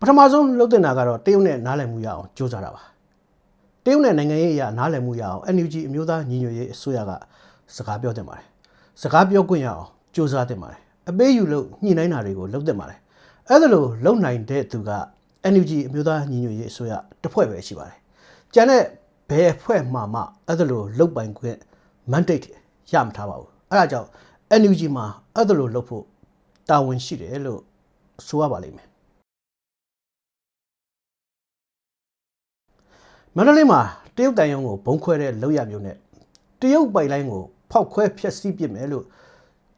ပထမဆုံးလှုပ်တင်တာကတော့တရုတ်နဲ့နားလည်မှုရအောင်ကြိုးစားတာပါတရုတ်နဲ့နိုင်ငံရေးအရာနားလည်မှုရအောင် NUG အမျိုးသားညီညွတ်ရေးအစိုးရကစကားပြောတင်ပါတယ်စကားပြောခွင့်ရအောင်ကြိုးစားတင်ပါတယ်အပေးယူလို့ညှိနှိုင်းတာတွေကိုလှုပ်တင်ပါတယ်အဲ့ဒါလို့လှုပ်နိုင်တဲ့သူက NUG အမျိုးသားညီညွတ်ရေးအစိုးရတစ်ဖွဲ့ပဲရှိပါတယ်ကျန်တဲ့ဘယ်အဖွဲ့မှမှအဲ့ဒါလို့လှုပ်ပိုင်ခွင့် mandate ရမထားပါဘူးအဲ့ဒါကြောင့် NUG မှာအဲ့ဒါလို့လှုပ်ဖို့တာဝန်ရှိတယ်လို့ဆိုရပါလိမ့်မယ် မန္တလေးမှာတရုတ်တန်ယုံကိုဘုံခွဲတဲ့လောက်ရမျိုးနဲ့တရုတ်ပိုက်လိုင်းကိုဖောက်ခွဲဖျက်ဆီးပစ်မယ်လို့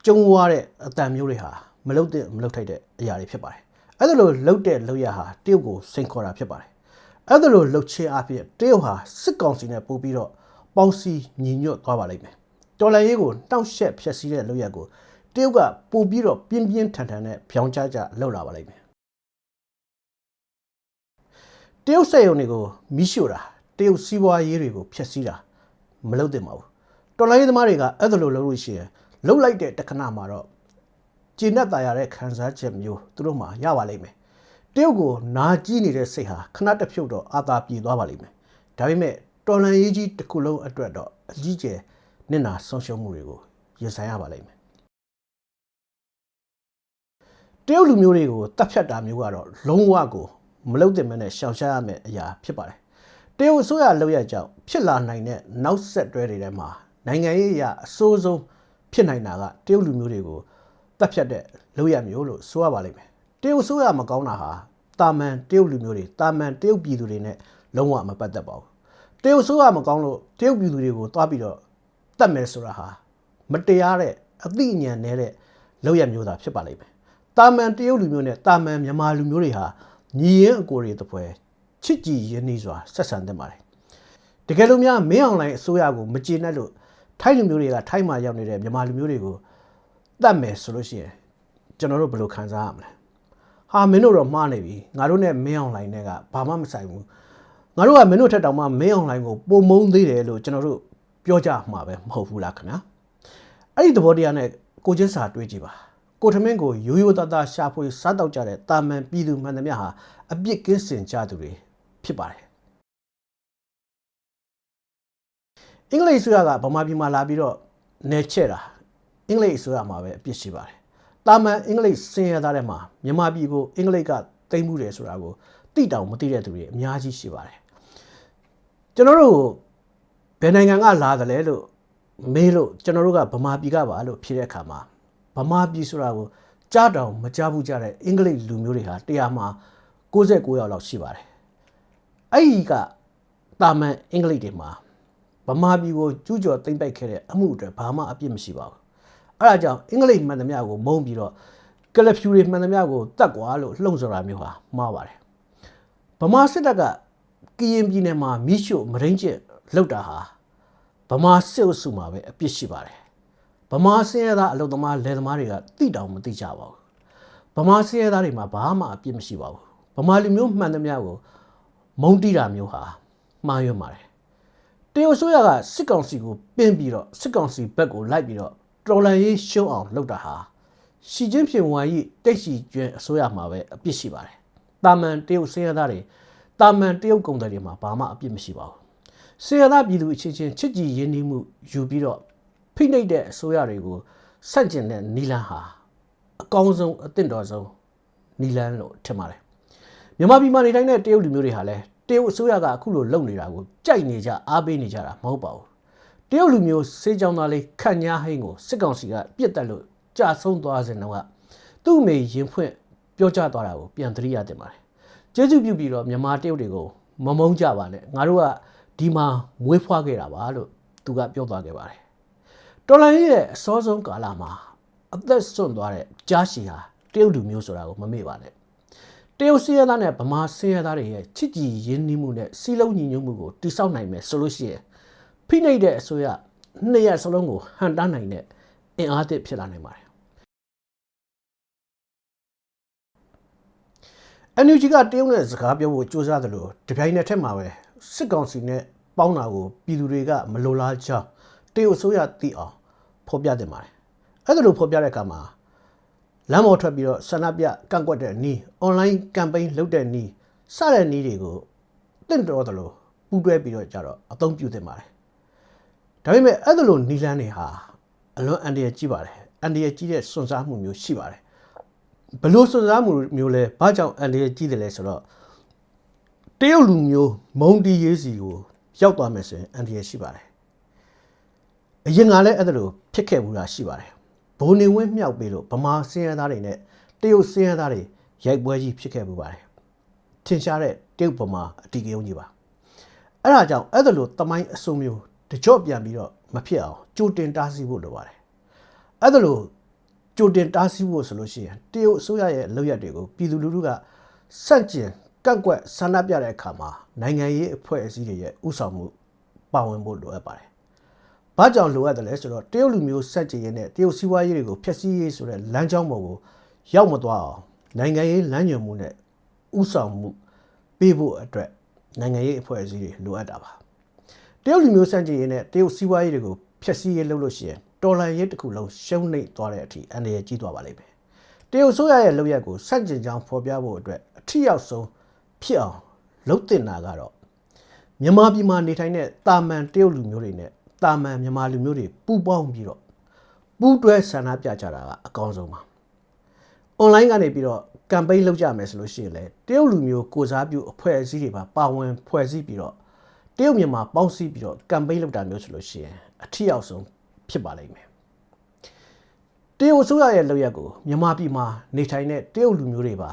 ကြုံွားတဲ့အတန်မျိုးတွေဟာမလုတ်တဲ့မလုတ်ထိုက်တဲ့အရာတွေဖြစ်ပါတယ်။အဲ့ဒါလိုလုတ်တဲ့လောက်ရဟာတရုတ်ကိုစိန်ခေါ်တာဖြစ်ပါတယ်။အဲ့ဒါလိုလုတ်ချင်းအဖြစ်တရုတ်ဟာစစ်ကောင်စီနဲ့ပို့ပြီးတော့ပေါင်းစည်းညီညွတ်သွားပါလိမ့်မယ်။တော်လန်ရေးကိုတောက်ရှက်ဖျက်ဆီးတဲ့လောက်ရကိုတရုတ်ကပို့ပြီးတော့ပြင်းပြင်းထန်ထန်နဲ့ဖြောင်းချကြလှုပ်လာပါလိမ့်မယ်။ တရုတ်စက်ရုံတွေကိုမီးရှို့တာတရုတ်စီးပွားရေးတွေကိုဖျက်ဆီးတာမလုပ်သင့်ပါဘူးတော်လိုင်းရေးသမားတွေကအဲ့ဒါလိုလုပ်လို့ရှိရင်လှုပ်လိုက်တဲ့တခဏမှာတော့ကျေနပ်တာရတဲ့ခံစားချက်မျိုးသူတို့မှရပါလိမ့်မယ်တရုတ်ကိုနာကြည့်နေတဲ့စိတ်ဟာခဏတစ်ဖြုတ်တော့အာသာပြေသွားပါလိမ့်မယ်ဒါပေမဲ့တော်လန်ရေးကြီးတစ်ခုလုံးအတွက်တော့အကြီးကျယ်နစ်နာဆုံးရှုံးမှုတွေကိုရင်ဆိုင်ရပါလိမ့်မယ်တရုတ်လူမျိုးတွေကိုတတ်ဖြတ်တာမျိုးကတော့လုံးဝကို မလုပ်သင့်မနဲ့ရှောင်ရှားရမယ့်အရာဖြစ်ပါတယ်။တရုတ်အစိုးရလောက်ရကြောင့်ဖြစ်လာနိုင်တဲ့နောက်ဆက်တွဲတွေထဲမှာနိုင်ငံရေးအရာအဆိုးဆုံးဖြစ်နိုင်တာကတရုတ်လူမျိုးတွေကိုတတ်ဖြတ်တဲ့လောက်ရမျိုးလို့ဆိုရပါလိမ့်မယ်။တရုတ်အစိုးရမကောင်းတာဟာတာမန်တရုတ်လူမျိုးတွေတာမန်တရုတ်ပြည်သူတွေနဲ့လုံးဝမပတ်သက်ပါဘူး။တရုတ်အစိုးရမကောင်းလို့တရုတ်ပြည်သူတွေကိုတွားပြီးတော့တတ်မယ်ဆိုတာဟာမတရားတဲ့အသိဉာဏ်နဲ့တဲ့လောက်ရမျိုးသာဖြစ်ပါလိမ့်မယ်။တာမန်တရုတ်လူမျိုးနဲ့တာမန်မြန်မာလူမျိုးတွေဟာ ညီရင်အကိုတွေတပွဲချစ်ကြည်ရင်းနှီးစွာဆက်ဆံသင့်ပါတယ်တကယ်လို့များမင်းအောင်လိုင်းအစိုးရကိုမကျေနပ်လို့ထိုင်းလူမျိုးတွေကထိုင်းမှာရောက်နေတဲ့မြန်မာလူမျိုးတွေကိုတတ်မယ်ဆိုလို့ရှိရင်ကျွန်တော်တို့ဘယ်လိုခံစားရမလဲဟာမင်းတို့တော့မှားနေပြီငါတို့နဲ့မင်းအောင်လိုင်းနဲ့ကဘာမှမဆိုင်ဘူးငါတို့ကမင်းတို့ထက်တောင်မှမင်းအောင်လိုင်းကိုပုံမုန်းသေးတယ်လို့ကျွန်တော်တို့ပြောကြမှာပဲမဟုတ်ဘူးလားခင်ဗျာအဲ့ဒီသဘောတရားနဲ့ကိုချင်းစာတွေးကြည့်ပါ ကိုထမင်းကိုရိုးရိုးသားသားရှာဖွေစားတော့ကြတဲ့တာမန်ပြည်သူမှန်သမျှဟာအပြစ်ကင်းစင်ကြသူတွေဖြစ်ပါတယ်အင်္ဂလိပ်ဆိုရကဗမာပြည်မှာလာပြီးတော့နေချက်တာအင်္ဂလိပ်ဆိုရမှာပဲအပြစ်ရှိပါတယ်တာမန်အင်္ဂလိပ်စင်ရသားတဲ့မှာမြန်မာပြည်ကိုအင်္ဂလိပ်ကတိမ့်မှုတယ်ဆိုတာကိုတိတောင်မသိတဲ့သူတွေအများကြီးရှိပါတယ်ကျွန်တော်တို့ဘယ်နိုင်ငံကလာတယ်လဲလို့မေးလို့ကျွန်တော်တို့ကဗမာပြည်ကပါလို့ဖြေတဲ့အခါမှာ ဗမာပြည်ဆိုတာကိုကြားတောင်မကြားဘူးကြတဲ့အင်္ဂလိပ်လူမျိုးတွေဟာတရားမှာ69ယောက်လောက်ရှိပါတယ်အဲ့ဒီကတာမန်အင်္ဂလိပ်တွေမှာဗမာပြည်ကိုကျူးကျော်သိမ့်ပိုက်ခဲ့တဲ့အမှုအတွက်ဘာမှအပြစ်မရှိပါဘူးအဲ့ဒါကြောင့်အင်္ဂလိပ်မှန်သမျှကိုမုန်းပြီးတော့ကလပ်ဖြူတွေမှန်သမျှကိုတတ်ကွာလို့လှုံ့ဆော်တာမျိုးဟာမှားပါတယ်ဗမာစစ်တပ်ကကရင်ပြည်နယ်မှာမိရှုမရင်းကျက်လောက်တာဟာဗမာစစ်အုပ်စုမှာပဲအပြစ်ရှိပါတယ် ဗမာစင်းရဲသားအလုပ်သမားလယ်သမားတွေကတိတောင်မသိကြပါဘူးဗမာစင်းရဲသားတွေမှာဘာမှအပြစ်မရှိပါဘူးဗမာလူမျိုးမှန်သမျှကိုမုံတိတာမျိုးဟာမှားရွံ့ပါတယ်တရုတ်ဆိုရကစစ်ကောင်စီကိုပင်းပြီးတော့စစ်ကောင်စီဘက်ကိုလိုက်ပြီးတော့တော်လန်ရေးရှုံးအောင်လုပ်တာဟာရှီကျင်းဖြစ်ဝါကြီးတိတ်ရှိကျွန်းအစိုးရမှာပဲအပြစ်ရှိပါတယ်တာမန်တရုတ်စင်းရဲသားတွေတာမန်တရုတ်ကုန်တယ်တွေမှာဘာမှအပြစ်မရှိပါဘူးစေရသာပြည်သူအချင်းချင်းချစ်ကြည်ရင်းနှီးမှုယူပြီးတော့ ဖိနှိပ်တဲ့အစိုးရတွေကိုဆန့်ကျင်တဲ့နီလန်ဟာအကောင်းဆုံးအသင့်တော်ဆုံးနီလန်လို့ထင်ပါတယ်မြန်မာပြည်မှာနေတိုင်းတဲ့တရုတ်လူမျိုးတွေဟာလည်းတရုတ်အစိုးရကအခုလိုလုပ်နေတာကိုကြိုက်နေကြအားပေးနေကြတာမဟုတ်ပါဘူးတရုတ်လူမျိုးစေးကြောင်သားလေးခန့်ညာဟိန်းကိုစစ်ကောင်စီကပြစ်တက်လို့ကြာဆုံးသွားစဉ်တော့ကသူ့အမေရင်ဖွင့်ပြောကြသွားတာကိုပြန်သတိရတင်ပါတယ်ကျေးဇူးပြုပြီးတော့မြန်မာတရုတ်တွေကိုမမုန်းကြပါနဲ့ငါတို့ကဒီမှာမွေးဖွားခဲ့တာပါလို့သူကပြောသွားခဲ့ပါတယ် တော်လိုင်းရဲ့အစောဆုံးကာလမှာအသက်ဆွန့်သွားတဲ့ကြားရှည်ဟာတရုတ်လူမျိုးဆိုတာကိုမမေ့ပါနဲ့တရုတ်စည်းရသားနဲ့ဗမာစည်းရသားတွေရဲ့ချစ်ကြည်ရင်းနှီးမှုနဲ့စီးလုံးညီညွတ်မှုကိုတိစောက်နိုင်မယ်ဆိုလို့ရှိရင်ဖိနှိပ်တဲ့အစိုးရနှစ်ရက်စလုံးကိုဟန်တားနိုင်တဲ့အင်အားသစ်ဖြစ်လာနိုင်ပါတယ် NUG ကတရုတ်နဲ့စကားပြောဖို့ကြိုးစားတယ်လို့တပြိုင်နက်တည်းမှာပဲစစ်ကောင်စီနဲ့ပေါင်းတာကိုပြည်သူတွေကမလိုလားကြောင်း တရုတ်အစိုးရသိအောင်ဖော်ပြတင်ပါတယ်။အဲ့ဒါလိုဖော်ပြတဲ့အခါမှာတလမ်းပေါ်ထွက်ပြီးတော့ဆန္ဒပြကန့်ကွက်တဲ့နီး online campaign လုပ်တဲ့နီးစတဲ့နီးတွေကိုတင့်တော်သလိုပူးတွဲပြီးတော့ကြတော့အသုံးပြုသင့်ပါတယ်ဒါပေမဲ့အဲ့ဒါလိုနီလန်းတွေဟာအလွန်အန္တရာယ်ကြီးပါတယ်အန္တရာယ်ကြီးတဲ့စွန့်စားမှုမျိုးရှိပါတယ်ဘလို့စွန့်စားမှုမျိုးလဲဘာကြောင့်အန္တရာယ်ကြီးတယ်လဲဆိုတော့တရုတ်လူမျိုးမုံတီရေးစီကိုရောက်သွားမယ်ဆိုရင်အန္တရာယ်ရှိပါတယ် အရင်ကလည်းအဲ့ဒါလိုဖြစ်ခဲ့ဘူးတာရှိပါတယ်ဘုံနေဝင်းမြောက်ပြီးတော့ဗမာစင်းရဲသားတွေနဲ့တရုတ်စင်းရဲသားတွေရိုက်ပွဲကြီးဖြစ်ခဲ့မှုပါတယ်ထင်ရှားတဲ့တရုတ်ဗမာအတီးကယုံကြီးပါအဲ့ဒါကြောင့်အဲ့ဒါလိုတမိုင်းအစုံမျိုးတကြော့ပြန်ပြီးတော့မဖြစ်အောင်ကြိုတင်တားဆီးဖို့လိုပါတယ်အဲ့ဒါလိုကြိုတင်တားဆီးဖို့ဆိုလို့ရှိရင်တရုတ်အစိုးရရဲ့လုပ်ရက်တွေကိုပြည်သူလူထုကစန့်ကျင်ကန့်ကွက်ဆန္ဒပြတဲ့အခါမှာနိုင်ငံရေးအဖွဲ့အစည်းတွေရဲ့ဥဆောင်မှုပါဝင်ဖို့လိုအပ်ပါတယ်။ ဘာကြောင့်လိုအပ်တယ်လဲဆိုတော့တရုတ်လူမျိုးစက်ကြည်ရင်နဲ့တရုတ်စီးပွားရေးတွေကိုဖျက်ဆီးရေးဆိုတဲ့လမ်းကြောင်းပေါ်ကိုရောက်မသွားအောင်နိုင်ငံရေးလမ်းညွှန်မှုနဲ့ဥဆောင်မှုပေးဖို့အတွက်နိုင်ငံရေးအဖွဲ့အစည်းတွေလိုအပ်တာပါ။တရုတ်လူမျိုးစက်ကြည်ရင်နဲ့တရုတ်စီးပွားရေးတွေကိုဖျက်ဆီးရေးလုပ်လို့ရှိရင်တော်လှန်ရေးတစ်ခုလုံးရှုံးနိမ့်သွားတဲ့အထိအန္တရာယ်ကြီးသွားပါလိမ့်မယ်။တရုတ်ဆိုရရဲ့လုပ်ရက်ကိုစန့်ကျင်ကြောင်းဖော်ပြဖို့အတွက်အထီရောက်ဆုံးဖြစ်အောင်လုပ်တင်တာကတော့မြန်မာပြည်မှာနေထိုင်တဲ့တာမန်တရုတ်လူမျိုးတွေနဲ့ တာမန်မြန်မာလူမျိုးတွေပူးပေါင်းပြီးတော့ပူးတွဲဆန္ဒပြကြတာကအကောင်းဆုံးပါ။ online ကနေပြီးတော့ campaign လုပ်ကြမယ်ဆိုလို့ရှိရင်လေတရုတ်လူမျိုးကိုစားပြုအဖွဲ့အစည်းတွေပါပါဝင်ဖွဲ့စည်းပြီးတော့တရုတ်မြန်မာပေါင်းစည်းပြီးတော့ campaign လုပ်တာမျိုးဆိုလို့ရှိရင်အထီရောက်ဆုံးဖြစ်ပါလိမ့်မယ်။တရုတ်အစိုးရရဲ့လုပ်ရက်ကိုမြန်မာပြည်မှာနေထိုင်တဲ့တရုတ်လူမျိုးတွေပါ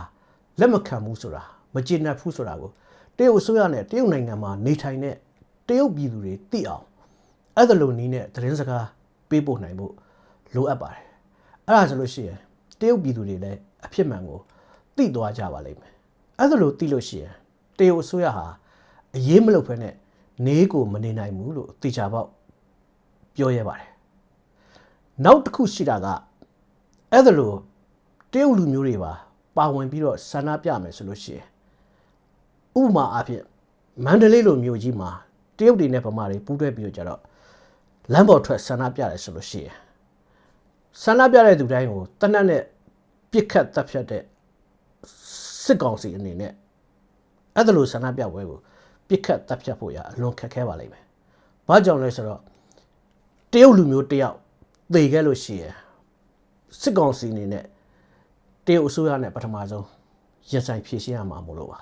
လက်မခံဘူးဆိုတာမကျေနပ်ဘူးဆိုတာကိုတရုတ်အစိုးရနဲ့တရုတ်နိုင်ငံမှာနေထိုင်တဲ့တရုတ်ပြည်သူတွေသိအောင် အဲ့ဒါလိုနည်းနဲ့သတင်းစကားပေးပို့နိုင်ဖို့လိုအပ်ပါတယ်အဲ့ဒါဆိုလို့ရှိရင်တရုတ်ပြည်သူတွေလည်းအဖြစ်မှန်ကိုသိသွားကြပါလိမ့်မယ်အဲ့ဒါလိုသိလို့ရှိရင်တရုတ်အစိုးရဟာအရေးမလုပ်ဖ ೇನೆ နေကိုမနေနိုင်ဘူးလို့သိချပေါက်ပြောရပါတယ်နောက်တစ်ခုရှိတာကအဲ့ဒါလိုတရုတ်လူမျိုးတွေပါပါဝင်ပြီးတော့ဆန္ဒပြမယ်ဆိုလို့ရှိရင်ဥပမာအားဖြင့်မန္တလေးလိုမြို့ကြီးမှာတရုတ်တွေနဲ့ဗမာတွေပူးတွဲပြီးတော့ကြတော့ လမ်းပေါ်ထွက်ဆန္ဒပြတယ်ဆိုလို့ရှိရင်ဆန္ဒပြတဲ့သူတိုင်းကိုတနက်နဲ့ပြစ်ခတ်တပ်ဖြတ်တဲ့စစ်ကောင်စီအနေနဲ့အဲ့ဒါလိုဆန္ဒပြပွဲကိုပြစ်ခတ်တပ်ဖြတ်ဖို့ရအလွန်ခက်ခဲပါလိမ့်မယ်။ဘာကြောင့်လဲဆိုတော့တရုတ်လူမျိုးတယောက်သေခဲ့လို့ရှိရင်စစ်ကောင်စီအနေနဲ့တရုတ်အစိုးရနဲ့ပထမဆုံးရင်ဆိုင်ဖြည့်ရှင်းရမှာမို့လို့ပါ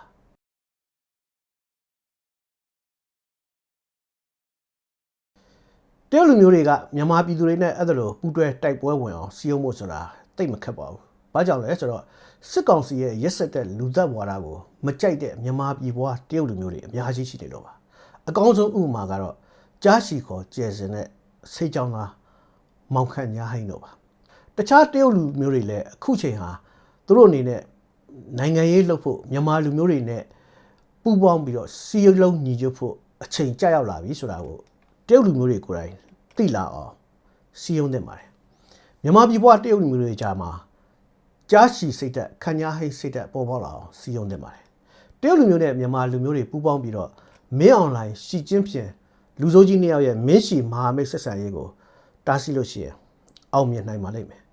တရုတ်လူမျိုးတွေကမြန်မာပြည်သူတွေနဲ့အဲ့ဒါလိုပူးတွဲတိုက်ပွဲဝင်အောင်စီယုံမှုဆိုတာတိတ်မခက်ပါဘူး။ဘာကြောင့်လဲဆိုတော့စစ်ကောင်စီရဲ့ရက်ဆက်တဲ့လူသက်ဝါဒကိုမကြိုက်တဲ့မြန်မာပြည်ပွားတရုတ်လူမျိုးတွေအများကြီးရှိနေလို့ပါ။အကောင်းဆုံးဥပမာကတော့ကြားရှိခေါ်ကျယ်စင်တဲ့စိတ်ကြောင်းသားမောင်ခန့်ညာဟိုင်းတို့ပါ။တခြားတရုတ်လူမျိုးတွေလည်းအခုချိန်ဟာသူတို့အနေနဲ့နိုင်ငံရေးလှုပ်ဖို့မြန်မာလူမျိုးတွေနဲ့ပူးပေါင်းပြီးတော့စီးလုံးညီညွတ်ဖို့အချိန်ကြာရောက်လာပြီဆိုတာကို တရုတ်လူမျိုးတွေကိုယ်တိုင်သိလာအောင်စီယုံတင်ပါတယ်မြန်မာပြည်ဘဝတရုတ်လူမျိုးတွေကြားမှာကြားရှိစိတ်သက်ခညာဟိတ်စိတ်သက်ပေါ်ပေါက်လာအောင်စီယုံတင်ပါတယ်တရုတ်လူမျိုးနဲ့မြန်မာလူမျိုးတွေပူးပေါင်းပြီးတော့မင်းအွန်လိုင်းရှီကျင်းဖြင့်လူစိုးကြီးနှစ်ယောက်ရဲ့မင်းရှီမဟာမိတ်ဆက်ဆံရေးကိုတားဆီးလို့ရှိရင်အောင်မြင်နိုင်ပါလိမ့်မယ်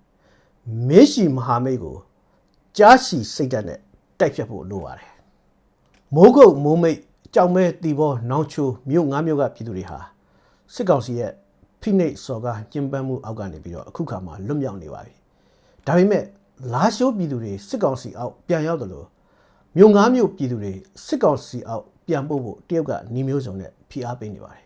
မင်းရှီမဟာမိတ်ကိုကြားရှိစိတ်ဓာတ်နဲ့တိုက်ဖြတ်ဖို့လိုပါတယ်မိုးကုတ်မိုးမိတ်ကြောင်မဲတီဘောနောင်ချိုမြို့ငါးမြို့ကပြည်သူတွေဟာ စစ်ကောင်စီရဲ့ဖိနှိပ်စော်ကားကျင်းပန်းမှုအောက်ကနေပြီးတော့အခုခါမှာလွတ်မြောက်နေပါပြီဒါပေမဲ့လာရှိုးပြည်သူတွေစစ်ကောင်စီအောက်ပြန်ရောက်တယ်လို့မြို့ငါးမြို့ပြည်သူတွေစစ်ကောင်စီအောက်ပြန်ပို့ဖို့တရုတ်ကနှီးမျိုးစုံနဲ့ဖိအားပေးနေပါတယ်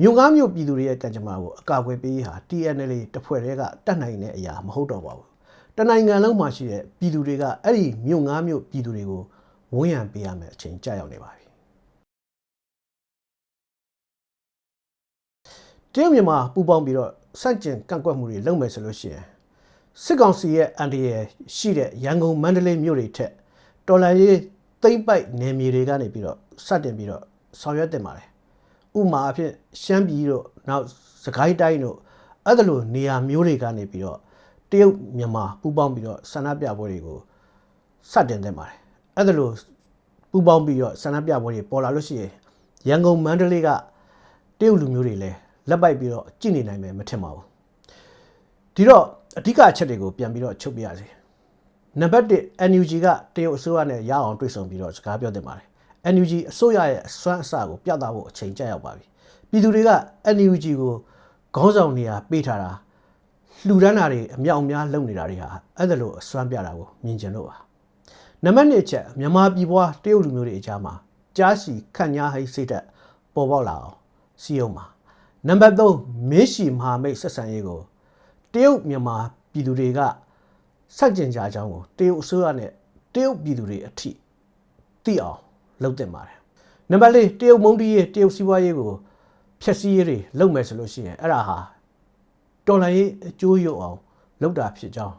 မြို့ငါးမြို့ပြည်သူတွေရဲ့ကံကြမ္မာကိုအကာအကွယ်ပေးရေးဟာ TNL တပ်ဖွဲ့တွေကတတ်နိုင်တဲ့အရာမဟုတ်တော့ပါဘူးတနိုင်ငံလုံးမှာရှိတဲ့ပြည်သူတွေကအဲ့ဒီမြို့ငါးမြို့ပြည်သူတွေကိုဝန်းရံပေးရမယ်အချိန်ကြာရောက်နေပါပြီ တရုတ်မြန်မာပူးပေါင်းပြီးတော့စန့်ကျင်ကန့်ကွက်မှုတွေလုပ်မယ်ဆိုလို့ရှိရင်စစ်ကောင်စီရဲ့အန်ဒီရရှိတဲ့ရန်ကုန်မန္တလေးမြို့တွေထက်တော်လန်ရေးသိမ့်ပိုက်နယ်မြေတွေကနေပြီးတော့စတင်ပြီးတော့ဆောင်ရွက်တင်ပါတယ်ဥမာအဖြစ်ရှမ်းပြည်တို့နောက်စကိုင်းတိုင်းတို့အဲ့ဒါလိုနေရာမျိုးတွေကနေပြီးတော့တရုတ်မြန်မာပူးပေါင်းပြီးတော့ဆန္ဒပြပွဲတွေကိုစတင်တင်ပါတယ်အဲ့ဒါလိုပူးပေါင်းပြီးတော့ဆန္ဒပြပွဲတွေပေါ်လာလို့ရှိရင်ရန်ကုန်မန္တလေးကတရုတ်လူမျိုးတွေလည်း လက်ပိုက်ပြီးတော့ကြည့်နေနိုင်မယ်မထင်ပါဘူးဒီတော့အဓိကအချက်တွေကိုပြန်ပြီးတော့ချုပ်ပြရစီနံပါတ်1 NUG ကတရုတ်အစိုးရနဲ့ရအောင်တွေ့ဆုံပြီးတော့စကားပြောတင်ပါတယ် NUG အစိုးရရဲ့အစွမ်းအစကိုပြသဖို့အချိန်ကျရောက်ပါပြီပြည်သူတွေက NUG ကိုခေါင်းဆောင်နေရာပေးထားတာလှူဒန်းတာတွေအမြောက်အများလုပ်နေတာတွေဟာအဲ့ဒါလိုအစွမ်းပြတာကိုမြင်ကျင်လို့ပါနံပါတ်2ချက်မြန်မာပြည်ပွားတရုတ်လူမျိုးတွေအကြားမှာကြားစီခန့်ညားဟိစိတ်သက်ပေါ်ပေါက်လာအောင်စီယုံပါ နံပါတ်3မင်းရှိမဟာမိတ်ဆက်ဆံရေးကိုတရုတ်မြန်မာပြည်သူတွေကစက်ကျင်ကြအကြောင်းကိုတရုတ်အစိုးရနဲ့တရုတ်ပြည်သူတွေအထိသိအောင်လုပ်တင်ပါတယ်နံပါတ်4တရုတ်မုံတီးရေးတရုတ်စီးပွားရေးကိုဖျက်ဆီးရေးတွေလုပ်မယ်ဆိုလို့ရှိရင်အဲ့ဒါဟာတော်လိုင်းရေးအကျိုးရုပ်အောင်လုပ်တာဖြစ်ကြောင်း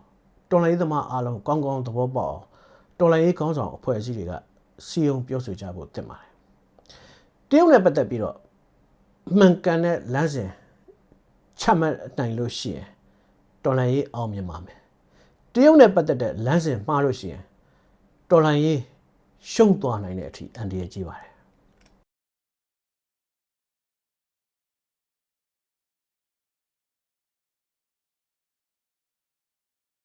တော်လိုင်းရေးသမားအားလုံးကောင်းကောင်းသဘောပေါက်အောင်တော်လိုင်းရေးကောင်းဆောင်အဖွဲ့အစည်းတွေကစီယုံပြောဆိုကြဖို့တင်ပါတယ်တရုတ်နဲ့ပတ်သက်ပြီးတော့ မှန်ကန်တဲ့လမ်းစဉ်ချမှတ်နိုင်လို့ရှိရင်တော်လိုင်းရေးအောင်မြင်ပါမယ်တရုတ်နဲ့ပတ်သက်တဲ့လမ်းစဉ်မှားလို့ရှိရင်တော်လိုင်းရေးရှုံ့သွားနိုင်တဲ့အထိအန္တရာယ်ကြီးပါတယ်